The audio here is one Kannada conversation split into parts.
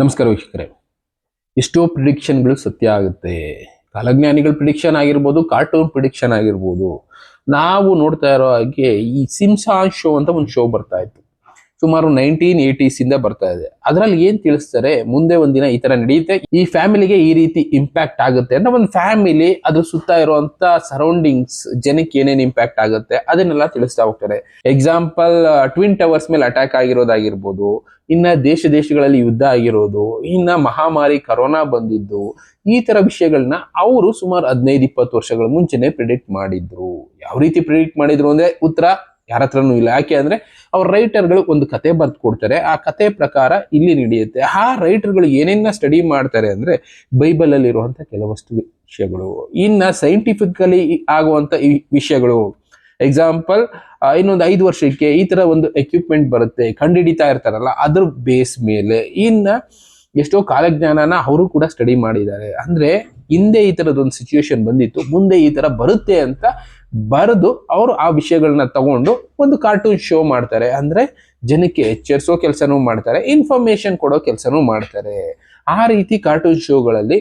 ನಮಸ್ಕಾರ ವೀಕ್ಷಕರೇ. ಎಷ್ಟೋ ಪ್ರಿಡಿಕ್ಷನ್ಗಳು ಸತ್ಯ ಆಗುತ್ತೆ. ಕಾಲಜ್ಞಾನಿಗಳ ಪ್ರಿಡಿಕ್ಷನ್ ಆಗಿರ್ಬೋದು ಕಾರ್ಟೂನ್ ಪ್ರಿಡಿಕ್ಷನ್ ಆಗಿರ್ಬೋದು. ನಾವು ನೋಡ್ತಾ ಇರೋ ಹಾಗೆ ಈ ಸಿಮ್ಸಾನ್ ಶೋ ಅಂತ ಒಂದು ಶೋ ಬರ್ತಾ ಇತ್ತು. ಸುಮಾರು ನೈನ್ಟೀನ್ ಏಟೀಸ್ ಇಂದ ಬರ್ತಾ ಇದೆ. ಅದರಲ್ಲಿ ಏನ್ ತಿಳಿಸ್ತಾರೆ? ಮುಂದೆ ಒಂದಿನ ಈ ತರ ನಡೆಯುತ್ತೆ. ಈ ಫ್ಯಾಮಿಲಿಗೆ ಈ ರೀತಿ ಇಂಪ್ಯಾಕ್ಟ್ ಆಗುತ್ತೆ ಅಂದ್ರೆ ಒಂದು ಫ್ಯಾಮಿಲಿ ಅದ್ರ ಸುತ್ತ ಇರುವಂತ ಸರೌಂಡಿಂಗ್ಸ್ ಜನಕ್ಕೆ ಏನೇನ್ ಇಂಪ್ಯಾಕ್ಟ್ ಆಗುತ್ತೆ ಅದನ್ನೆಲ್ಲ ತಿಳಿಸ್ತಾ ಹೋಗ್ತಾರೆ. ಎಕ್ಸಾಂಪಲ್ ಟ್ವಿನ್ ಟವರ್ಸ್ ಮೇಲೆ ಅಟ್ಯಾಕ್ ಆಗಿರೋದಾಗಿರ್ಬೋದು, ಇನ್ನ ದೇಶ ದೇಶಗಳಲ್ಲಿ ಯುದ್ಧ ಆಗಿರೋದು, ಇನ್ನ ಮಹಾಮಾರಿ ಕರೋನಾ ಬಂದಿದ್ದು, ಈ ತರ ವಿಷಯಗಳನ್ನ ಅವರು ಸುಮಾರು ಹದಿನೈದು ಇಪ್ಪತ್ತು ವರ್ಷಗಳ ಮುಂಚೆನೆ ಪ್ರಿಡಿಕ್ಟ್ ಮಾಡಿದ್ರು. ಯಾವ ರೀತಿ ಪ್ರಿಡಿಕ್ಟ್ ಮಾಡಿದ್ರು ಅಂದ್ರೆ ಉತ್ತರ ಯಾರ ಹತ್ರನೂ ಇಲ್ಲ. ಯಾಕೆ ಅಂದ್ರೆ ಅವ್ರ ರೈಟರ್ಗಳು ಒಂದು ಕತೆ ಬರ್ದು ಕೊಡ್ತಾರೆ. ಆ ಕತೆ ಪ್ರಕಾರ ಇಲ್ಲಿ ನಡೆಯುತ್ತೆ. ಆ ರೈಟರ್ಗಳು ಏನೇನ ಸ್ಟಡಿ ಮಾಡ್ತಾರೆ ಅಂದ್ರೆ ಬೈಬಲ್ ಅಲ್ಲಿ ಇರುವಂತ ಕೆಲವಷ್ಟು ವಿಷಯಗಳು. ಇನ್ನ ಸೈಂಟಿಫಿಕಲಿ ಆಗುವಂತ ಈ ವಿಷಯಗಳು. ಎಕ್ಸಾಂಪಲ್ ಇನ್ನೊಂದು ಐದು ವರ್ಷಕ್ಕೆ ಈ ತರ ಒಂದು ಎಕ್ವಿಪ್ಮೆಂಟ್ ಬರುತ್ತೆ. ಕಂಡುಹಿಡಿತಾ ಇರ್ತಾರಲ್ಲ, ಅದ್ರ ಬೇಸ್ ಮೇಲೆ. ಇನ್ನ ಎಷ್ಟೋ ಕಾಲಜ್ಞಾನನ ಅವರು ಕೂಡ ಸ್ಟಡಿ ಮಾಡಿದ್ದಾರೆ. ಅಂದ್ರೆ ಹಿಂದೆ ಈ ತರದೊಂದು ಸಿಚುವೇಶನ್ ಬಂದಿತ್ತು, ಮುಂದೆ ಈ ತರ ಬರುತ್ತೆ ಅಂತ ಬರೆದು ಅವರು ಆ ವಿಷಯಗಳನ್ನ ತಗೊಂಡು ಒಂದು ಕಾರ್ಟೂನ್ ಶೋ ಮಾಡ್ತಾರೆ. ಅಂದ್ರೆ ಜನಕ್ಕೆ ಎಚ್ಚರಿಸೋ ಕೆಲಸನೂ ಮಾಡ್ತಾರೆ ಇನ್ಫಾರ್ಮೇಶನ್ ಕೊಡೋ ಕೆಲಸನೂ ಮಾಡ್ತಾರೆ. ಆ ರೀತಿ ಕಾರ್ಟೂನ್ ಶೋಗಳಲ್ಲಿ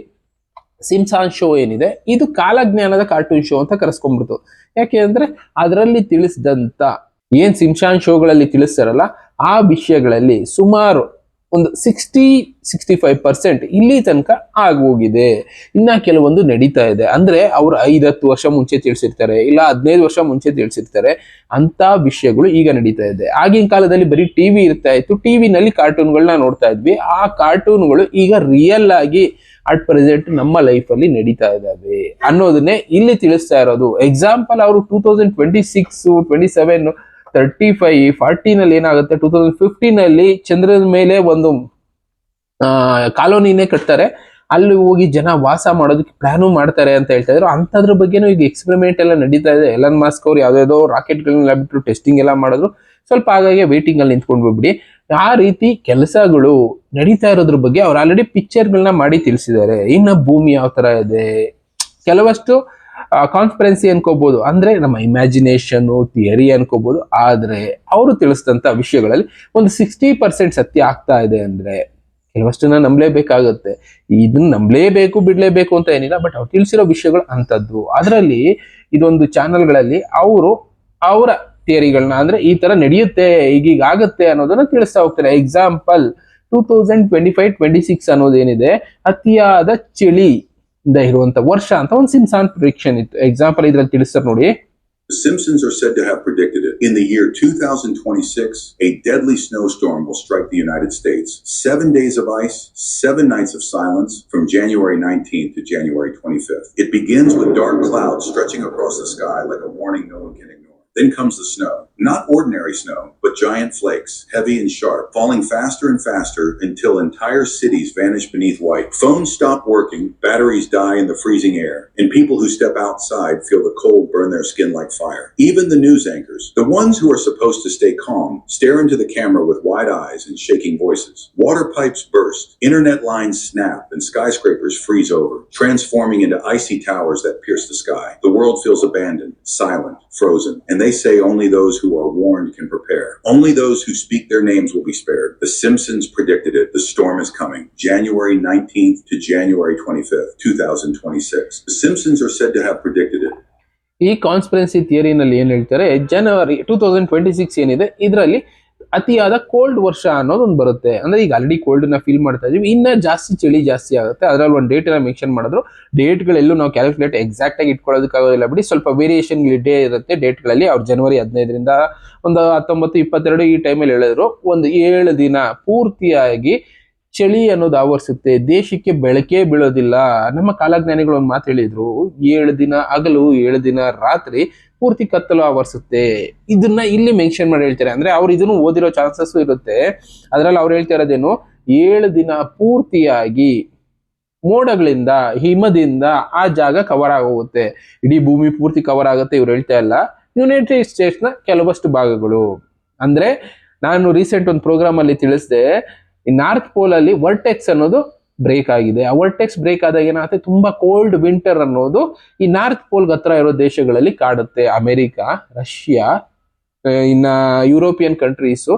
ಸಿಮ್ಸಾನ್ ಶೋ ಏನಿದೆ, ಇದು ಕಾಲಜ್ಞಾನದ ಕಾರ್ಟೂನ್ ಶೋ ಅಂತ ಕರೆಸ್ಕೊಂಡ್ಬಿಡ್ತು. ಯಾಕೆ ಅಂದ್ರೆ ಅದರಲ್ಲಿ ತಿಳಿಸಿದಂತ ಏನ್ ಸಿಮ್ಸಾನ್ ಶೋಗಳಲ್ಲಿ ತಿಳಿಸ್ತಾರಲ್ಲ, ಆ ವಿಷಯಗಳಲ್ಲಿ ಸುಮಾರು ಒಂದು ಸಿಕ್ಸ್ಟಿ ಸಿಕ್ಸ್ಟಿ ಫೈವ್ ಪರ್ಸೆಂಟ್ ಇಲ್ಲಿ ತನಕ ಆಗೋಗಿದೆ. ಇನ್ನ ಕೆಲವೊಂದು ನಡೀತಾ ಇದೆ. ಅಂದ್ರೆ ಅವ್ರು ಐದತ್ತು ವರ್ಷ ಮುಂಚೆ ತಿಳಿಸಿರ್ತಾರೆ, ಇಲ್ಲ ಹದಿನೈದು ವರ್ಷ ಮುಂಚೆ ತಿಳಿಸಿರ್ತಾರೆ. ಅಂತ ವಿಷಯಗಳು ಈಗ ನಡೀತಾ ಇದೆ. ಆಗಿನ ಕಾಲದಲ್ಲಿ ಬರೀ ಟಿವಿ ಇರ್ತಾ ಇತ್ತು. ಟಿವಿನಲ್ಲಿ ಕಾರ್ಟೂನ್ಗಳನ್ನ ನೋಡ್ತಾ ಇದ್ವಿ. ಆ ಕಾರ್ಟೂನ್ಗಳು ಈಗ ರಿಯಲ್ ಆಗಿ ಅಟ್ ಪ್ರೆಸೆಂಟ್ ನಮ್ಮ ಲೈಫ್ ಅಲ್ಲಿ ನಡೀತಾ ಇದ್ದಾವೆ ಅನ್ನೋದನ್ನೇ ಇಲ್ಲಿ ತಿಳಿಸ್ತಾ ಇರೋದು. ಎಕ್ಸಾಂಪಲ್ ಅವರು two thousand twenty six twenty seven thirty five ಫಾರ್ಟಿನಲ್ಲಿ ಏನಾಗುತ್ತೆ? ಟೂ ತೌಸಂಡ್ ಫಿಫ್ಟೀನ್ ಚಂದ್ರನ ಮೇಲೆ ಒಂದು ಕಾಲೋನಿನೇ ಕಟ್ತಾರೆ. ಅಲ್ಲಿ ಹೋಗಿ ಜನ ವಾಸ ಮಾಡೋದಕ್ಕೆ ಪ್ಲಾನು ಮಾಡ್ತಾರೆ ಅಂತ ಹೇಳ್ತಾ ಇದ್ರು. ಅಂಥದ್ರ ಬಗ್ಗೆನೂ ಈಗ ಎಕ್ಸ್ಪೆರಿಮೆಂಟ್ ಎಲ್ಲ ನಡೀತಾ ಇದೆ. ಎಲನ್ ಮಾಸ್ಕ್ ಅವ್ರು ಯಾವುದೋ ರಾಕೆಟ್ಗಳನ್ನೆಲ್ಲ ಬಿಟ್ಟು ಟೆಸ್ಟಿಂಗ್ ಎಲ್ಲ ಮಾಡಿದ್ರು. ಸ್ವಲ್ಪ ಹಾಗಾಗಿ ವೇಟಿಂಗ್ ಅಲ್ಲಿ ನಿಂತ್ಕೊಂಡು ಹೋಗ್ಬಿಡಿ. ಆ ರೀತಿ ಕೆಲಸಗಳು ನಡೀತಾ ಇರೋದ್ರ ಬಗ್ಗೆ ಅವ್ರು ಆಲ್ರೆಡಿ ಪಿಕ್ಚರ್ಗಳನ್ನ ಮಾಡಿ ತಿಳಿಸಿದ್ದಾರೆ. ಇನ್ನು ಭೂಮಿ ಯಾವ ತರ ಇದೆ? ಕೆಲವಷ್ಟು ಕಾನ್ಸ್ಪರೆನ್ಸಿ ಅನ್ಕೋಬಹುದು ಅಂದ್ರೆ ನಮ್ಮ ಇಮ್ಯಾಜಿನೇಷನ್ ಥಿಯರಿ ಅನ್ಕೋಬಹುದು ಆದ್ರೆ ಅವರು ತಿಳಿಸಿದಂತ ವಿಷಯಗಳಲ್ಲಿ ಒಂದು ಸಿಕ್ಸ್ಟಿ ಪರ್ಸೆಂಟ್ ಸತ್ಯ ಆಗ್ತಾ ಇದೆ ಅಂದ್ರೆ ಕೆಲವಷ್ಟನ್ನ ನಂಬಲೇಬೇಕಾಗತ್ತೆ. ಇದನ್ನ ನಂಬಲೇಬೇಕು, ಬಿಡ್ಲೇಬೇಕು ಅಂತ ಏನಿಲ್ಲ ಬಟ್ ಅವ್ರು ತಿಳಿಸಿರೋ ವಿಷಯಗಳು ಅಂತದ್ದು ಅದರಲ್ಲಿ ಇದೊಂದು ಚಾನೆಲ್ಗಳಲ್ಲಿ ಅವರು ಅವರ ಥಿಯರಿಗಳನ್ನ ಅಂದ್ರೆ ಈ ತರ ನಡೆಯುತ್ತೆ, ಈಗೀಗ ಆಗುತ್ತೆ ಅನ್ನೋದನ್ನ ತಿಳಿಸ್ತಾ ಹೋಗ್ತಾರೆ. Example two thousand twenty five twenty six ಅನ್ನೋದೇನಿದೆ? ಅತಿಯಾದ ಚಳಿ. ಇಂದ ಇರುವಂತ ವರ್ಷ ಅಂತ ಒಂದು ಸಿಮ್ಸಾನ್ ಪ್ರಿಡಿಕ್ಷನ್ ಇತ್ತು ಎಕ್ಸಾಂಪಲ್ ಇದ್ರಲ್ಲಿ ತಿಳಿಸ್ತಾರೆ ನೋಡಿ The Simpsons are said to have predicted it. In the year 2026, a deadly snowstorm will strike the United States. Seven days of ice, seven nights of silence from January 19th to January 25th. It begins with dark clouds stretching across the sky like a warning no one can ignore. Then comes the snow. Not ordinary snow, but giant flakes, heavy and sharp, falling faster and faster until entire cities vanish beneath white. Phones stop working, batteries die in the freezing air, and people who step outside feel the cold burn their skin like fire. Even the news anchors, the ones who are supposed to stay calm, stare into the camera with wide eyes and shaking voices. Water pipes burst, internet lines snap, and skyscrapers freeze over, transforming into icy towers that pierce the sky. The world feels abandoned, silent, frozen, and they say only those who are warned can prepare. Only those who speak their names will be spared. The Simpsons predicted it. The storm is coming. January 19th to January 25th, 2026. The Simpsons are said to have predicted it. ಈ ಕಾನ್ಸ್ಪರೆನ್ಸಿ ಥಿಯರಿನಲ್ಲಿ ಏನು ಹೇಳ್ತಾರೆ ಜನವರಿ ಟೂ ತೌಸಂಡ್ ಟ್ವೆಂಟಿ ಸಿಕ್ಸ್ ಏನಿದೆ ಇದರಲ್ಲಿ ಅತಿಯಾದ ಕೋಲ್ಡ್ ವರ್ಷ ಅನ್ನೋದೊಂದು ಬರುತ್ತೆ. ಅಂದ್ರೆ ಈಗ ಆಲ್ರೆಡಿ ಕೋಲ್ಡ್ನ ಫೀಲ್ ಮಾಡ್ತಾ ಇದೀವಿ. ಇನ್ನ ಜಾಸ್ತಿ ಚಳಿ ಜಾಸ್ತಿ ಆಗುತ್ತೆ. ಅದ್ರಲ್ಲಿ ಒಂದು ಡೇಟ್ ಮೆನ್ಷನ್ ಮಾಡಿದ್ರು. ಡೇಟ್ಗಳೆಲ್ಲೂ ನಾವು ಕ್ಯಾಲ್ಕುಲೇಟ್ ಎಕ್ಸಾಕ್ಟ್ ಆಗಿ ಇಟ್ಕೊಳ್ಳೋದಕ್ಕಾಗೋದಿಲ್ಲ ಬಿಡಿ. ಸ್ವಲ್ಪ ವೇರಿಯೇಷನ್ ಡೇ ಇರುತ್ತೆ ಡೇಟ್ಗಳಲ್ಲಿ ಅವ್ರು ಜನವರಿ ಹದಿನೈದರಿಂದ ಒಂದು ಹತ್ತೊಂಬತ್ತು ಇಪ್ಪತ್ತೆರಡು ಈ ಟೈಮಲ್ಲಿ ಹೇಳಿದ್ರು. ಒಂದು ಏಳು ದಿನ ಪೂರ್ತಿಯಾಗಿ ಚಳಿ ಅನ್ನೋದು ಆವರಿಸುತ್ತೆ. ದೇಶಕ್ಕೆ ಬೆಳಕೇ ಬೀಳೋದಿಲ್ಲ. ನಮ್ಮ ಕಾಲಜ್ಞಾನಿಗಳು ಒಂದು ಮಾತು ಹೇಳಿದ್ರು. ಏಳು ದಿನ ಹಗಲು, ಏಳು ದಿನ ರಾತ್ರಿ ಪೂರ್ತಿ ಕತ್ತಲು ಆವರಿಸುತ್ತೆ. ಇದನ್ನ ಇಲ್ಲಿ ಮೆನ್ಷನ್ ಮಾಡಿ ಹೇಳ್ತಾರೆ. ಅಂದ್ರೆ ಅವ್ರು ಇದನ್ನು ಓದಿರೋ ಚಾನ್ಸಸ್ ಇರುತ್ತೆ. ಅದ್ರಲ್ಲಿ ಅವ್ರು ಹೇಳ್ತಾ ಇರೋದೇನು? ಏಳು ದಿನ ಪೂರ್ತಿಯಾಗಿ ಮೋಡಗಳಿಂದ, ಹಿಮದಿಂದ ಆ ಜಾಗ ಕವರ್ ಆಗೋಗುತ್ತೆ. ಇಡೀ ಭೂಮಿ ಪೂರ್ತಿ ಕವರ್ ಆಗುತ್ತೆ ಇವ್ರು ಹೇಳ್ತಾ ಇಲ್ಲ. ಯುನೈಟೆಡ್ ಸ್ಟೇಟ್ಸ್ನ ಕೆಲವಷ್ಟು ಭಾಗಗಳು. ಅಂದ್ರೆ ನಾನು ರೀಸೆಂಟ್ ಒಂದು ಪ್ರೋಗ್ರಾಮ್ ಅಲ್ಲಿ ತಿಳಿಸಿದೆ. ನಾರ್ತ್ ಪೋಲ್ ಅಲ್ಲಿ ವರ್ಟೆಕ್ಸ್ ಅನ್ನೋದು ಬ್ರೇಕ್ ಆಗಿದೆ. ಆ ವರ್ಟೆಕ್ಸ್ ಬ್ರೇಕ್ ಆದಾಗ ಏನಾಗುತ್ತೆ? ತುಂಬಾ ಕೋಲ್ಡ್ ವಿಂಟರ್ ಅನ್ನೋದು ಈ ನಾರ್ತ್ ಪೋಲ್ ಹತ್ರ ಇರೋ ದೇಶಗಳಲ್ಲಿ ಕಾಡುತ್ತೆ. ಅಮೆರಿಕ, ರಷ್ಯಾ ಇನ್ನ ಯುರೋಪಿಯನ್ ಕಂಟ್ರೀಸು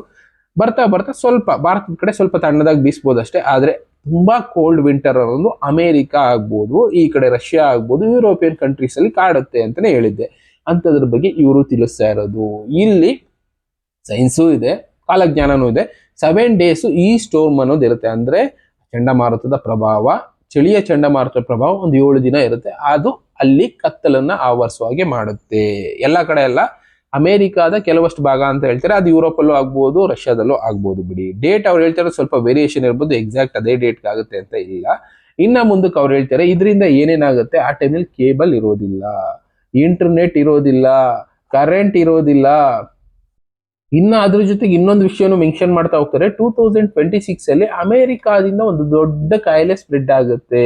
ಬರ್ತಾ ಬರ್ತಾ ಸ್ವಲ್ಪ ಭಾರತದ ಕಡೆ ಸ್ವಲ್ಪ ತಣ್ಣದಾಗಿ ಬೀಸ್ಬೋದು ಅಷ್ಟೇ. ಆದ್ರೆ ತುಂಬಾ ಕೋಲ್ಡ್ ವಿಂಟರ್ ಅನ್ನೋದು ಅಮೇರಿಕಾ ಆಗ್ಬೋದು, ಈ ಕಡೆ ರಷ್ಯಾ ಆಗ್ಬೋದು ಯುರೋಪಿಯನ್ ಕಂಟ್ರೀಸ್ ಅಲ್ಲಿ ಕಾಡುತ್ತೆ ಅಂತಾನೆ ಹೇಳಿದ್ದೆ. ಅಂಥದ್ರ ಬಗ್ಗೆ ಇವರು ತಿಳಿಸ್ತಾ ಇರೋದು. ಇಲ್ಲಿ ಸೈನ್ಸು ಇದೆ, ಕಾಲಜ್ಞಾನನೂ ಇದೆ. ಸೆವೆನ್ ಡೇಸು ಈ ಸ್ಟೋರ್ಮ್ ಅನ್ನೋದು ಇರುತ್ತೆ. ಅಂದ್ರೆ ಚಂಡಮಾರುತದ ಪ್ರಭಾವ, ಚಳಿಯ ಚಂಡಮಾರುತದ ಪ್ರಭಾವ ಒಂದು ಏಳು ದಿನ ಇರುತ್ತೆ. ಅದು ಅಲ್ಲಿ ಕತ್ತಲನ್ನ ಆವರಿಸುವ ಹಾಗೆ ಮಾಡುತ್ತೆ. ಎಲ್ಲ ಕಡೆ ಎಲ್ಲ ಅಮೇರಿಕಾದ ಕೆಲವಷ್ಟು ಭಾಗ ಅಂತ ಹೇಳ್ತಾರೆ. ಅದು ಯುರೋಪಲ್ಲೂ ಆಗ್ಬೋದು, ರಷ್ಯಾದಲ್ಲೂ ಆಗ್ಬೋದು ಬಿಡಿ. ಡೇಟ್ ಅವ್ರು ಹೇಳ್ತಾರೆ ಸ್ವಲ್ಪ ವೇರಿಯೇಷನ್ ಇರ್ಬೋದು ಎಕ್ಸಾಕ್ಟ್ ಅದೇ ಡೇಟ್ಗೆ ಆಗುತ್ತೆ ಅಂತ ಇಲ್ಲ. ಇನ್ನ ಮುಂದಕ್ಕೆ ಅವ್ರು ಹೇಳ್ತಾರೆ, ಇದರಿಂದ ಏನೇನಾಗುತ್ತೆ? ಆ ಟೈಮಲ್ಲಿ ಕೇಬಲ್ ಇರೋದಿಲ್ಲ. ಇಂಟರ್ನೆಟ್ ಇರೋದಿಲ್ಲ. ಕರೆಂಟ್ ಇರೋದಿಲ್ಲ. ಇನ್ನು ಅದ್ರ ಜೊತೆಗೆ ಇನ್ನೊಂದು ವಿಷಯನೂ ಮೆನ್ಷನ್ ಮಾಡ್ತಾ ಹೋಗ್ತಾರೆ. ಟೂ ತೌಸಂಡ್ ಟ್ವೆಂಟಿ ಸಿಕ್ಸ್ ಅಲ್ಲಿ ಅಮೆರಿಕಾದಿಂದ ಒಂದು ದೊಡ್ಡ ಕಾಯಿಲೆ ಸ್ಪ್ರೆಡ್ ಆಗುತ್ತೆ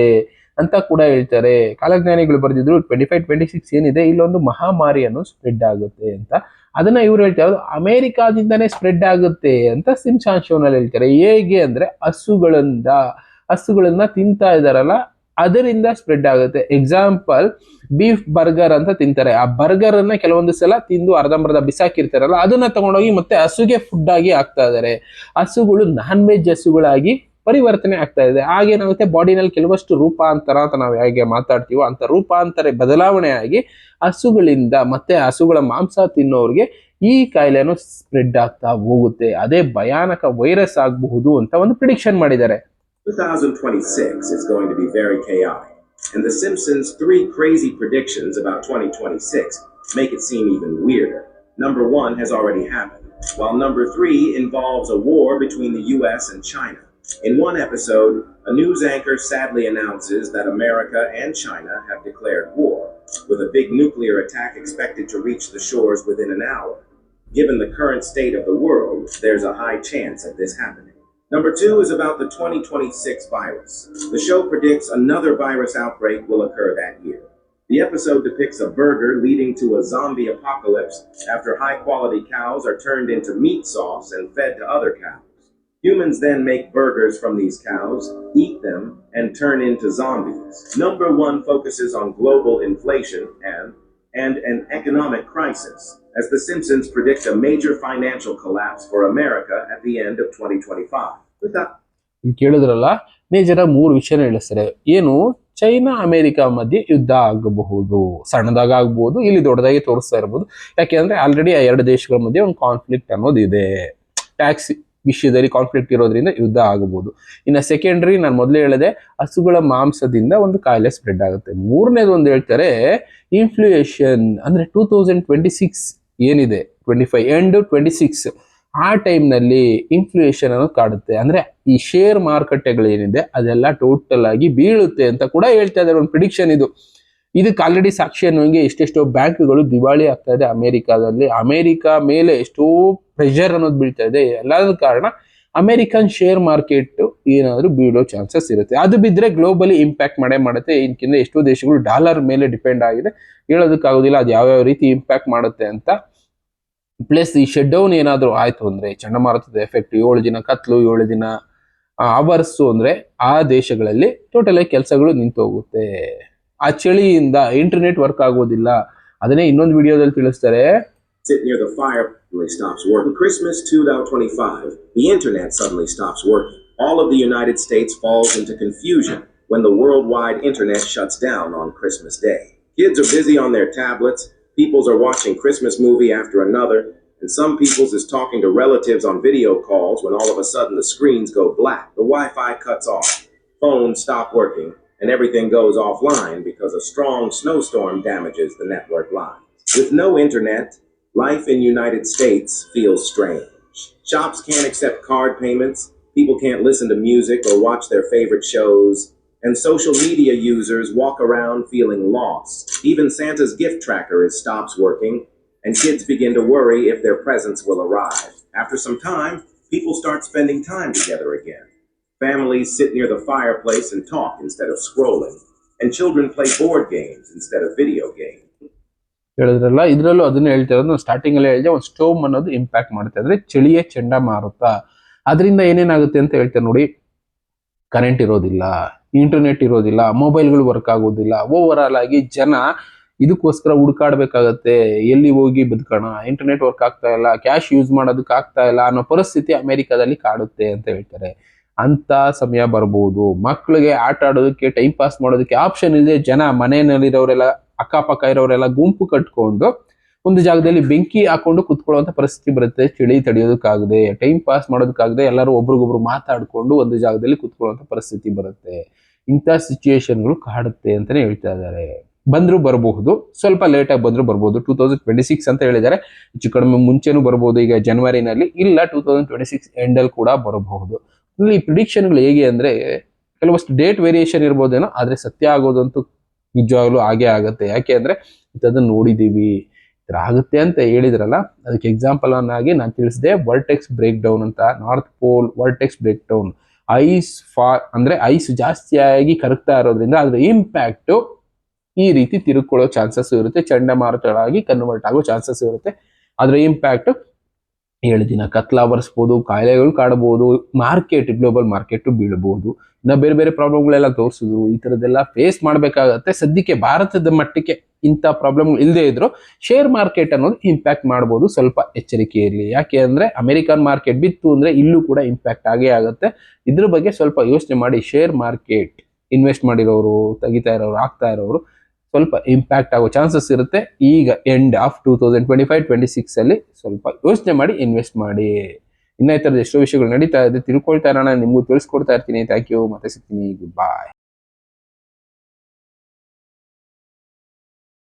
ಅಂತ ಕೂಡ ಹೇಳ್ತಾರೆ. ಕಾಲಜ್ಞಾನಿಗಳು ಬರೆದಿದ್ರು ಟ್ವೆಂಟಿ ಫೈವ್ ಟ್ವೆಂಟಿ ಸಿಕ್ಸ್ ಏನಿದೆ, ಇಲ್ಲೊಂದು ಮಹಾಮಾರಿಯನ್ನು ಸ್ಪ್ರೆಡ್ ಆಗುತ್ತೆ ಅಂತ. ಅದನ್ನ ಇವ್ರು ಹೇಳ್ತಾರೆ ಅಮೆರಿಕಾದಿಂದನೇ ಸ್ಪ್ರೆಡ್ ಆಗುತ್ತೆ ಅಂತ ಸಿಂಚಾನ್ ಶೋನಲ್ಲಿ ಹೇಳ್ತಾರೆ. ಹೇಗೆ ಅಂದ್ರೆ ಹಸುಗಳಿಂದ ಹಸುಗಳನ್ನ ತಿಂತಾ ಇದಾರಲ್ಲ ಅದರಿಂದ ಸ್ಪ್ರೆಡ್ ಆಗುತ್ತೆ. ಎಕ್ಸಾಂಪಲ್ ಬೀಫ್ ಬರ್ಗರ್ ಅಂತ ತಿಂತಾರೆ. ಆ ಬರ್ಗರ್ ಅನ್ನ ಕೆಲವೊಂದು ಸಲ ತಿಂದು ಅರ್ಧಂಬರ್ಧ ಬಿಸಾಕಿರ್ತಾರಲ್ಲ, ಅದನ್ನ ತಗೊಂಡೋಗಿ ಮತ್ತೆ ಹಸುಗೆ ಫುಡ್ ಆಗಿ ಆಗ್ತಾ ಇದಾರೆ. ಹಸುಗಳು ನಾನ್ ವೆಜ್ ಹಸುಗಳಾಗಿ ಪರಿವರ್ತನೆ ಆಗ್ತಾ ಇದೆ. ಹಾಗೇನಾಗುತ್ತೆ ಬಾಡಿನಲ್ಲಿ ಕೆಲವಷ್ಟು ರೂಪಾಂತರ ಅಂತ ನಾವು ಹೇಗೆ ಮಾತಾಡ್ತೀವೋ ಅಂತ ರೂಪಾಂತರ ಬದಲಾವಣೆ ಆಗಿ ಹಸುಗಳಿಂದ ಮತ್ತೆ ಹಸುಗಳ ಮಾಂಸ ತಿನ್ನೋರಿಗೆ ಈ ಕಾಯಿಲೆನೂ ಸ್ಪ್ರೆಡ್ ಆಗ್ತಾ ಹೋಗುತ್ತೆ. ಅದೇ ಭಯಾನಕ ವೈರಸ್ ಆಗಬಹುದು ಅಂತ ಒಂದು ಪ್ರಿಡಿಕ್ಷನ್ ಮಾಡಿದ್ದಾರೆ. 2026 is going to be very chaotic, and The Simpsons' three crazy predictions about 2026 make it seem even weirder. Number one has already happened, while number three involves a war between the US and China. In one episode, a news anchor sadly announces that America and China have declared war, with a big nuclear attack expected to reach the shores within an hour. Given the current state of the world, there's a high chance of this happening. Number two is about the 2026 virus. The show predicts another virus outbreak will occur that year. The episode depicts a burger leading to a zombie apocalypse after high quality cows are turned into meat sauce and fed to other cows. Humans then make burgers from these cows, eat them, and turn into zombies. Number one focuses on global inflation and and an economic crisis, as The Simpsons predict a major financial collapse for America at the end of 2025. ಕೇಳಿದ್ರಲ್ಲ? ಮೇಜರ ಮೂರು ವಿಷಯನ ಹೇಳಿಸ್ತಾರೆ. ಏನು? ಚೈನಾ, ಅಮೆರಿಕ ಮಧ್ಯೆ ಯುದ್ಧ ಆಗಬಹುದು. ಸಣ್ಣದಾಗ ಆಗ್ಬಹುದು ಇಲ್ಲಿ ದೊಡ್ಡದಾಗಿ ತೋರಿಸ್ತಾ ಇರ್ಬೋದು. ಯಾಕೆಂದ್ರೆ ಆಲ್ರೆಡಿ ಆ ಎರಡು ದೇಶಗಳ ಮಧ್ಯೆ ಒಂದು ಕಾನ್ಫ್ಲಿಕ್ಟ್ ಅನ್ನೋದು ಇದೆ. ಟ್ಯಾಕ್ಸ್ ವಿಷಯದಲ್ಲಿ ಕಾನ್ಫ್ಲಿಕ್ಟ್ ಇರೋದ್ರಿಂದ ಯುದ್ಧ ಆಗಬಹುದು. ಇನ್ನು ಸೆಕೆಂಡ್ರಿ ನಾನು ಮೊದಲೇ ಹೇಳಿದೆ, ಹಸುಗಳ ಮಾಂಸದಿಂದ ಒಂದು ಕಾಯಿಲೆ ಸ್ಪ್ರೆಡ್ ಆಗುತ್ತೆ. ಮೂರನೇದು ಒಂದು ಹೇಳ್ತಾರೆ ಇನ್ಫ್ಲೂಯೇಷನ್ ಅಂದ್ರೆ ಟೂ ತೌಸಂಡ್ ಟ್ವೆಂಟಿ ಸಿಕ್ಸ್ ಏನಿದೆ? Twenty five and twenty six ಆ ಟೈಮ್ನಲ್ಲಿ ಇನ್ಫ್ಲೂಯೇಷನ್ ಅನ್ನೋದು ಕಾಡುತ್ತೆ. ಅಂದ್ರೆ ಈ ಶೇರ್ ಮಾರುಕಟ್ಟೆಗಳೇನಿದೆ, ಅದೆಲ್ಲ ಟೋಟಲ್ ಆಗಿ ಬೀಳುತ್ತೆ ಅಂತ ಕೂಡ ಹೇಳ್ತಾ ಇದ್ದಾರೆ. ಒಂದು ಪ್ರಿಡಿಕ್ಷನ್ ಇದು. ಇದಕ್ಕೆ ಆಲ್ರೆಡಿ ಸಾಕ್ಷಿ ಅನ್ನೋಂಗೆ ಎಷ್ಟೆಷ್ಟೋ ಬ್ಯಾಂಕ್ಗಳು ದಿವಾಳಿ ಆಗ್ತಾ ಇದೆ ಅಮೆರಿಕಾದಲ್ಲಿ. ಅಮೆರಿಕ ಮೇಲೆ ಎಷ್ಟೋ ಪ್ರೆಷರ್ ಅನ್ನೋದು ಬೀಳ್ತಾ ಇದೆ. ಎಲ್ಲದ ಕಾರಣ ಅಮೆರಿಕನ್ ಶೇರ್ ಮಾರ್ಕೆಟ್ ಏನಾದರೂ ಬೀಳೋ ಚಾನ್ಸಸ್ ಇರುತ್ತೆ. ಅದು ಬಿದ್ದರೆ ಗ್ಲೋಬಲಿ ಇಂಪ್ಯಾಕ್ಟ್ ಮಾಡೇ ಮಾಡುತ್ತೆ. ಇದಕ್ಕಿಂತ ಎಷ್ಟೋ ದೇಶಗಳು ಡಾಲರ್ ಮೇಲೆ ಡಿಪೆಂಡ್ ಆಗಿದೆ. ಹೇಳೋದಕ್ಕಾಗೋದಿಲ್ಲ, ಅದು ಯಾವ್ಯಾವ ರೀತಿ ಇಂಪ್ಯಾಕ್ಟ್ ಮಾಡುತ್ತೆ ಅಂತ. ಪ್ಲಸ್ ಈ ಶೆಡ್ ಡೌನ್ ಏನಾದರೂ ಆಯಿತು ಅಂದರೆ ಚಂಡಮಾರುತದ ಎಫೆಕ್ಟ್ ಏಳು ದಿನ ಕತ್ಲು ಏಳು ದಿನ ಅವರ್ಸು ಅಂದರೆ ಆ ದೇಶಗಳಲ್ಲಿ ಟೋಟಲ್ ಆಗಿ ಕೆಲಸಗಳು ನಿಂತು ಹೋಗುತ್ತೆ ಆ ಚಳಿಯಿಂದ ಇಂಟರ್ನೆಟ್ ವರ್ಕ್ ಆಗೋದಿಲ್ಲ ಅದನ್ನೇ ಇನ್ನೊಂದು ವಿಡಿಯೋದಲ್ಲಿ ತಿಳಿಸ್ತಾರೆ. Christmas 2025, the internet suddenly stops working. All of the United States falls into confusion when the worldwide internet shuts down on Christmas Day. Kids are busy on their tablets, peoples are watching Christmas movie after another, and some peoples is talking to relatives on video calls when all of a sudden the screens go black, the Wi-Fi cuts off, phones stop working, and everything goes offline because a strong snowstorm damages the network lines. With no internet, life in United States feels strange. Shops can't accept card payments, people can't listen to music or watch their favorite shows, and social media users walk around feeling lost. Even Santa's gift tracker is stops working, and kids begin to worry if their presents will arrive. After some time, people start spending time together again. Families sit near the fireplace and talk instead of scrolling, and children play board games instead of video games. ಹೇಳಿದ್ರಲ್ಲ ಇದ್ರಲ್ಲೂ ಅದನ್ನ ಹೇಳ್ತಾ ಇರೋದು ಸ್ಟಾರ್ಟಿಂಗ್ ಅಲ್ಲೇ ಹೇಳಿದೆ ಒಂದು ಸ್ಟೋವ್ ಅನ್ನೋದು ಇಂಪ್ಯಾಕ್ಟ್ ಮಾಡುತ್ತೆ ಅಂದ್ರೆ ಚಳಿಯ ಚಂಡಮಾರುತ ಅದರಿಂದ ಏನೇನಾಗುತ್ತೆ ಅಂತ ಹೇಳ್ತಾರೆ ನೋಡಿ ಕರೆಂಟ್ ಇರೋದಿಲ್ಲ ಇಂಟರ್ನೆಟ್ ಇರೋದಿಲ್ಲ ಮೊಬೈಲ್ಗಳು ವರ್ಕ್ ಆಗೋದಿಲ್ಲ ಓವರ್ ಆಲ್ ಆಗಿ ಜನ ಇದಕ್ಕೋಸ್ಕರ ಹುಡುಕಾಡ್ಬೇಕಾಗತ್ತೆ, ಎಲ್ಲಿ ಹೋಗಿ ಬದುಕೋಣ ಇಂಟರ್ನೆಟ್ ವರ್ಕ್ ಆಗ್ತಾ ಇಲ್ಲ ಕ್ಯಾಶ್ ಯೂಸ್ ಮಾಡೋದಕ್ಕೆ ಆಗ್ತಾ ಇಲ್ಲ ಅನ್ನೋ ಪರಿಸ್ಥಿತಿ ಅಮೆರಿಕಾದಲ್ಲಿ ಕಾಡುತ್ತೆ ಅಂತ ಹೇಳ್ತಾರೆ. ಅಂತ ಸಮಯ ಬರ್ಬೋದು. ಮಕ್ಕಳಿಗೆ ಆಟ ಆಡೋದಕ್ಕೆ ಟೈಮ್ ಪಾಸ್ ಮಾಡೋದಕ್ಕೆ ಆಪ್ಷನ್ ಇಲ್ಲದೆ ಜನ ಮನೆಯಲ್ಲಿರೋರೆಲ್ಲ, ಅಕ್ಕಪಕ್ಕ ಇರೋರೆಲ್ಲ ಗುಂಪು ಕಟ್ಕೊಂಡು ಒಂದು ಜಾಗದಲ್ಲಿ ಬೆಂಕಿ ಹಾಕೊಂಡು ಕುತ್ಕೊಳ್ಳುವಂತ ಪರಿಸ್ಥಿತಿ ಬರುತ್ತೆ, ಚಳಿ ತಡೆಯೋದಕ್ಕಾಗದೆ ಟೈಮ್ ಪಾಸ್ ಮಾಡೋದಕ್ಕಾಗದೆ ಎಲ್ಲರೂ ಒಬ್ರಿಗೊಬ್ರು ಮಾತಾಡ್ಕೊಂಡು ಒಂದು ಜಾಗದಲ್ಲಿ ಕುತ್ಕೊಳ್ಳುವಂತ ಪರಿಸ್ಥಿತಿ ಬರುತ್ತೆ. ಇಂಥ ಸಿಚುಯೇಷನ್ಗಳು ಕಾಡುತ್ತೆ ಅಂತಾನೆ ಹೇಳ್ತಾ ಇದ್ದಾರೆ. ಬಂದರೂ ಬರಬಹುದು, ಸ್ವಲ್ಪ ಲೇಟಾಗಿ ಬಂದರೂ ಬರ್ಬೋದು ಟೂ ತೌಸಂಡ್ ಟ್ವೆಂಟಿ ಸಿಕ್ಸ್ ಅಂತ ಹೇಳಿದ್ದಾರೆ. ಹೆಚ್ಚು ಕಡಿಮೆ ಮುಂಚೆನೂ ಬರ್ಬೋದು ಈಗ ಜನವರಿನಲ್ಲಿ ಇಲ್ಲ ಟೂ ತೌಸಂಡ್ ಟ್ವೆಂಟಿ ಸಿಕ್ಸ್ ಎಂಡಲ್ಲಿ ಕೂಡ ಬರಬಹುದು. ಇಲ್ಲಿ ಪ್ರಿಡಿಕ್ಷನ್ಗಳು ಹೇಗೆ ಅಂದ್ರೆ, ಕೆಲವಷ್ಟು ಡೇಟ್ ವೇರಿಯೇಷನ್ ಇರ್ಬೋದೇನೋ, ಆದ್ರೆ ಸತ್ಯ ಆಗೋದಂತೂ ನಿಜವಾಗ್ಲೂ ಹಾಗೆ ಆಗುತ್ತೆ. ಯಾಕೆ ಅಂದ್ರೆ ಇದನ್ನ ನೋಡಿದೀವಿ. ಈ ಆಗುತ್ತೆ ಅಂತ ಹೇಳಿದ್ರಲ್ಲ, ಅದಕ್ಕೆ ಎಕ್ಸಾಂಪಲ್ ಅನ್ನಾಗಿ ನಾನು ತಿಳಿಸಿದೆ ವರ್ಟೆಕ್ಸ್ ಬ್ರೇಕ್ ಡೌನ್ ಅಂತ north pole vortex break down ice ಫಾ, ಅಂದ್ರೆ ಐಸ್ ಜಾಸ್ತಿಯಾಗಿ ಕರಗ್ತಾ ಇರೋದ್ರಿಂದ ಅದರ ಇಂಪ್ಯಾಕ್ಟ್ ಈ ರೀತಿ ತಿರುಕೊಳ್ಳೋ ಚಾನ್ಸಸ್ ಇರುತ್ತೆ. ಚಂಡಮಾರುತಗಳಾಗಿ ಕನ್ವರ್ಟ್ ಆಗೋ ಚಾನ್ಸಸ್ ಇರುತ್ತೆ. ಅದರ ಇಂಪ್ಯಾಕ್ಟ್ ಏಳು ದಿನ ಕತ್ಲ ಬರ್ಸ್ಬೋದು ಕಾಯಿಲೆಗಳು ಕಾಡಬಹುದು ಮಾರ್ಕೆಟ್ ಗ್ಲೋಬಲ್ ಮಾರ್ಕೆಟ್ ಬೀಳಬಹುದು. ಇನ್ನ ಬೇರೆ ಬೇರೆ ಪ್ರಾಬ್ಲಮ್ಗಳೆಲ್ಲ ತೋರಿಸಿದ್ರು, ಈ ಥರದ್ದೆಲ್ಲ ಫೇಸ್ ಮಾಡಬೇಕಾಗತ್ತೆ. ಸದ್ಯಕ್ಕೆ ಭಾರತದ ಮಟ್ಟಕ್ಕೆ ಇಂಥ ಪ್ರಾಬ್ಲಮ್ ಇಲ್ಲದೆ ಇದ್ರು ಶೇರ್ ಮಾರ್ಕೆಟ್ ಅನ್ನೋದು ಇಂಪ್ಯಾಕ್ಟ್ ಮಾಡ್ಬೋದು ಸ್ವಲ್ಪ ಎಚ್ಚರಿಕೆ ಇರಲಿ ಯಾಕೆ ಅಂದರೆ ಅಮೆರಿಕನ್ ಮಾರ್ಕೆಟ್ ಬಿತ್ತು ಅಂದ್ರೆ ಇಲ್ಲೂ ಕೂಡ ಇಂಪ್ಯಾಕ್ಟ್ ಆಗೇ ಆಗುತ್ತೆ. ಇದ್ರ ಬಗ್ಗೆ ಸ್ವಲ್ಪ ಯೋಚನೆ ಮಾಡಿ ಶೇರ್ ಮಾರ್ಕೆಟ್ ಇನ್ವೆಸ್ಟ್ ಮಾಡಿರೋರು, ತೆಗಿತಾ ಇರೋರು ಆಗ್ತಾ ಇರೋರು ಸ್ವಲ್ಪ ಇಂಪ್ಯಾಕ್ಟ್ ಆಗೋ ಚಾನ್ಸಸ್ ಇರುತ್ತೆ. ಈಗ end of two thousand twenty five twenty six ಅಲ್ಲಿ ಸ್ವಲ್ಪ ಯೋಚನೆ ಮಾಡಿ ಇನ್ವೆಸ್ಟ್ ಮಾಡಿ. ಇನ್ನ ಈ ಥರದ ಎಷ್ಟೋ ವಿಷಯಗಳು ನಡೀತಾ ಇದೆ, ತಿಳ್ಕೊಳ್ತಾ ಇರೋಣ, ನಿಮಗೂ ತಿಳಿಸ್ಕೊಡ್ತಾ ಇರ್ತೀನಿ. ಥ್ಯಾಂಕ್ ಯು ಮತ್ತೆ ಸಿಗ್ತೀನಿ. ಗುಡ್ ಬಾಯ್